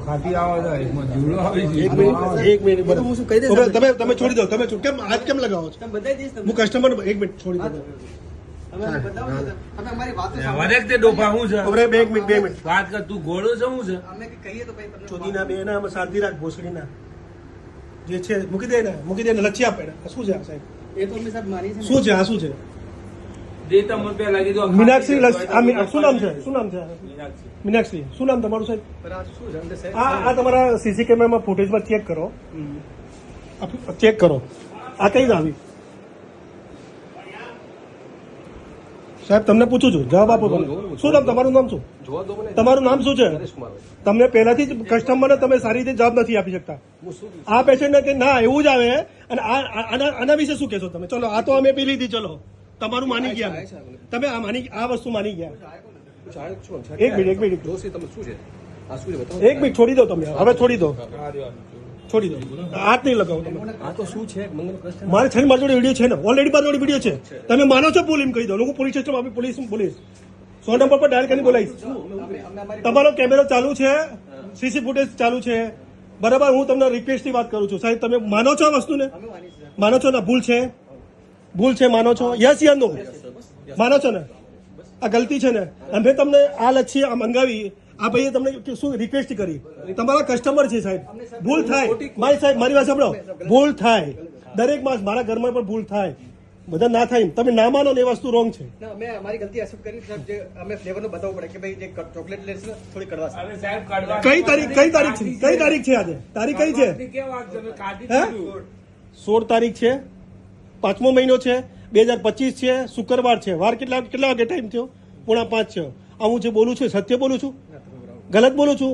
ખાટી આવે છે એક મિનિટ એક મિનિટ હું કહી દઉં તમે તમે છોડી દો તમે કેમ હાથ કેમ લગાવો કસ્ટમર એક મિનિટ છોડી દો તમે અમને બતાવો ને. તમે અમારી વાતો હવે તે ડોફા શું છે હવે બે મિનિટ બે મિનિટ વાત કર ઘોડો છે શું છે કહીએ તો પછી તમને ચોદીના બે ના આમાં શાંતિ રાખ ભોસડીના જે છે મૂકી દે ને મૂકી દે ને લચ્છી આપે શું છે સાહેબ એ તો સાહેબ શું છે, આ શું છે મીનાક્ષી શું નામ છે? શું નામ છે? મીનાક્ષી. મીનાક્ષી શું નામ તમારું સાહેબ? આ? આ તમારા સીસી કેમેરામાં ફૂટેજમાં ચેક કરો. ચેક કરો. આ કઈ આવી સાહેબ તમને પૂછું છું. જવાબ આપો તમે. શું નામ? તમારું નામ શું? જોવા દો મને. તમારું નામ શું છે. તમને પહેલાથી જ કસ્ટમરને તમે સારી રીતે જવાબ નથી આપી શકતા? આ પેશન્ટને કે ના એવું જ આવે. અને આ આ- આના આના વિશે શું કહેશો તમે? ચલો આ તો અમે પી લીધી ચલો. તમારું માની ગયા. તમે આ માની આ વસ્તુ માની ગયા. એક મિનિટ એક મિનિટ. જોશી તમે શું છે? આ શું બતાવો. એક મિનિટ છોડી દો તમે. હવે છોડી દો. છોડી દો. હાથ નહીં લગાવો તમે. આ તો શું છે? મારે છે મારી જોડે વીડિયો છે ને. ઓલરેડી મારી જોડે વીડિયો છે. તમે માનો છો બોલ એમ કહી દો. હું પોલીસ સ્ટેશન આપી પોલીસ બોલીશ. સો નંબર પર ડાયલ કરીને બોલાવીશ. તમારો કેમેરો ચાલુ છે. સીસી ફૂટેજ ચાલુ છે. બરાબર હું તમને રિક્વેસ્ટથી વાત કરું છું. સાહેબ તમે માનો છો આ વસ્તુને? માનો છો ને ભૂલ છે? ભૂલ છે માનો છો? યસ યા નો માનો છો ને? આ ગલતી છે ને? અમે તમને આ લચ્છી આ મંગાવી આ ભાઈએ તમને શું રિક્વેસ્ટ કરી? તમારા કસ્ટમર છે સાહેબ. ભૂલ થાય. મારી સાહેબ મારી વાત સાંભળો. ભૂલ થાય. દરેક માસ મારા ઘરમાં પણ ભૂલ થાય. બધા ના થાય તમે ના માનો ને એ વસ્તુ રોંગ છે. અમે અમારી ગલતી એક્સેપ્ટ કરી સાહેબ. જે અમે ફ્લેવરનું બતાવવું પડે કે ભાઈ જે ચોકલેટ લેસ ને થોડી કડવા અરે સાહેબ કડવા કઈ તારીખ કઈ તારીખ છે? કઈ તારીખ છે આજે? તારીખ કઈ છે. સોળ તારીખ છે? પાંચમો મહિનો છે બે હજાર પચીસ છે શુક્રવાર છે. વાર કેટલા કેટલા વાગે ટાઈમ થયો? પોણા પાંચ છે. આ હું જે બોલું છું સત્ય બોલું છું? ગલત બોલું છું?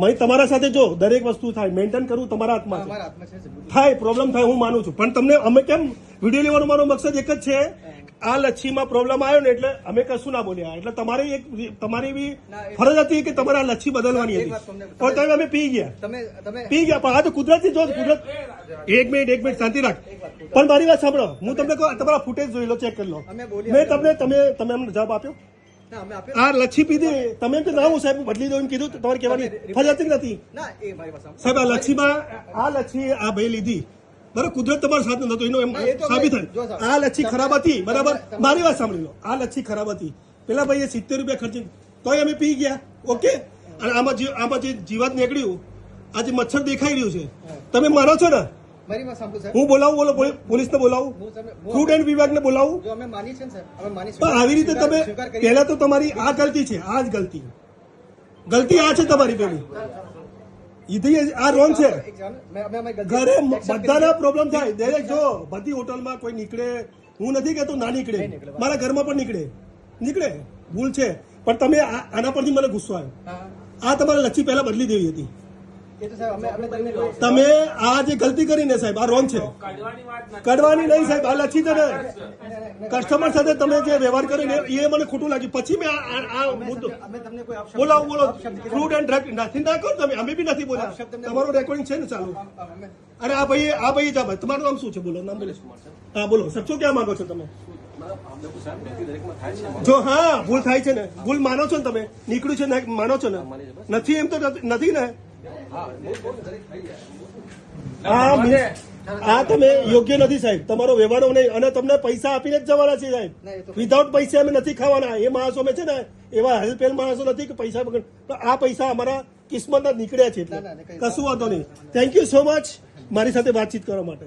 મહી તમારા સાથે જો દરેક વસ્તુ થાય મેન્ટેન કરવું તમારા હાથમાં છે. થાય પ્રોબ્લેમ થાય હું માનું છું. પણ તમને અમે કેમ વીડિયો લેવાનો મારો મકસદ એક જ છે? આ લચ્છીમાં પ્રોબ્લેમ આવ્યો ને એટલે અમે કશું ના બોલ્યા. એટલે તમારી એક તમારી એવી ફરજ હતી કે તમારે આ લચ્છી બદલવાની હતી. પણ તમે અમે પી ગયા. પી ગયા પણ આ તો કુદરતી જો કુદરત એક મિનિટ એક મિનિટ શાંતિ રાખ. પણ મારી વાત સાંભળો. હું તમને કહું તમારા ફૂટેજ જોઈ લો ચેક કરી લો. મેં તમને તમે તમે અમને જવાબ આપ્યો? આ લચ્છી પીધી તમે એમ કે ના હું સાહેબ બદલી દઉં એમ કીધું તમારે કહેવાની ફરજ નથી. મારી. સાહેબ આ લચ્છીમાં આ લચ્છી આ ભાઈ લીધી. બરાબર કુદરત તમારો સાથ નતો એનો એમ સાબિત થાય. આ લચ્છી ખરાબ હતી બરાબર? મારી વાત સાંભળી લો. આ લચ્છી ખરાબ હતી. પેલા ભાઈએ સિત્તેર રૂપિયા ખર્ચી તોય અમે પી ગયા. ઓકે? અને આમાં જે આમાં જે જીવાત નીકળ્યું આ જે મચ્છર દેખાઈ રહ્યું છે. તમે માનો છો ને? હું બોલાવું બોલો પોલી- પોલીસને બોલાવું. ફૂડ એન્ડ વિભાગને બોલાવું. છે ને બોલાવું પણ આવી રીતે તમે પહેલા તો તમારી આ ગલતી છે આ જ ગલતી. ગલતી આ છે તમારી પેલી. આ રોંગ છે. ઘરે બધાના પ્રોબ્લેમ થાય. દરેક જો બધી હોટલમાં કોઈ નીકળે હું નથી કહેતો ના નીકળે. મારા ઘરમાં પણ નીકળે. નીકળે. ભૂલ છે. પણ તમે આના પરથી મને ગુસ્સો આવ્યો. આ તમારે લચ્છી પહેલા બદલી દેવી હતી. તમે આ જે ગલતી કરીને સાહેબ આ રોંગ છે. કાઢવાની કડવાની નહીં સાહેબ આ લખી છે ને કસ્ટમર સાથે તમે જે વ્યવહાર કર્યો ને એ મને ખોટું લાગ્યું. પછી મેં આ- મુદ્દો અમે તમને કોઈ અપશબ્દ- બોલાવો બોલો અપશબ્દ ફ્રૂટ એન્ડ ડ્રગ નથી ના કરો તમે અમે બી નથી બોલ્યા. તમારું રેકોર્ડિંગ છે ને ચાલુ? અરે આ ભાઈ આ ભાઈ જા ભાઈ તમારું નામ શું છે? બોલો નામ બોલે. હા બોલો. સચ્ચો ક્યાં માંગો છો તમે? જો હા ભૂલ થાય છે ને. ભૂલ માનો છો ને તમે? નીકળ્યું છે ને માનો છો ને? નથી એમ તો નથી ને? આ તમે યોગ્ય નથી સાહેબ. તમારો વ્યવહારો નહીં. અને તમને પૈસા આપીને જ જવાના છે સાહેબ. વિધાઉટ પૈસા અમે નથી ખાવાના. એ માણસો અમે છે ને એવા હેલ્પેલ માણસો નથી કે પૈસા વગર તો આ પૈસા અમારા કિસ્મતના નીકળ્યા છે કશું વાંધો નહીં. થેન્ક યુ સો મચ મારી સાથે વાતચીત કરવા માટે.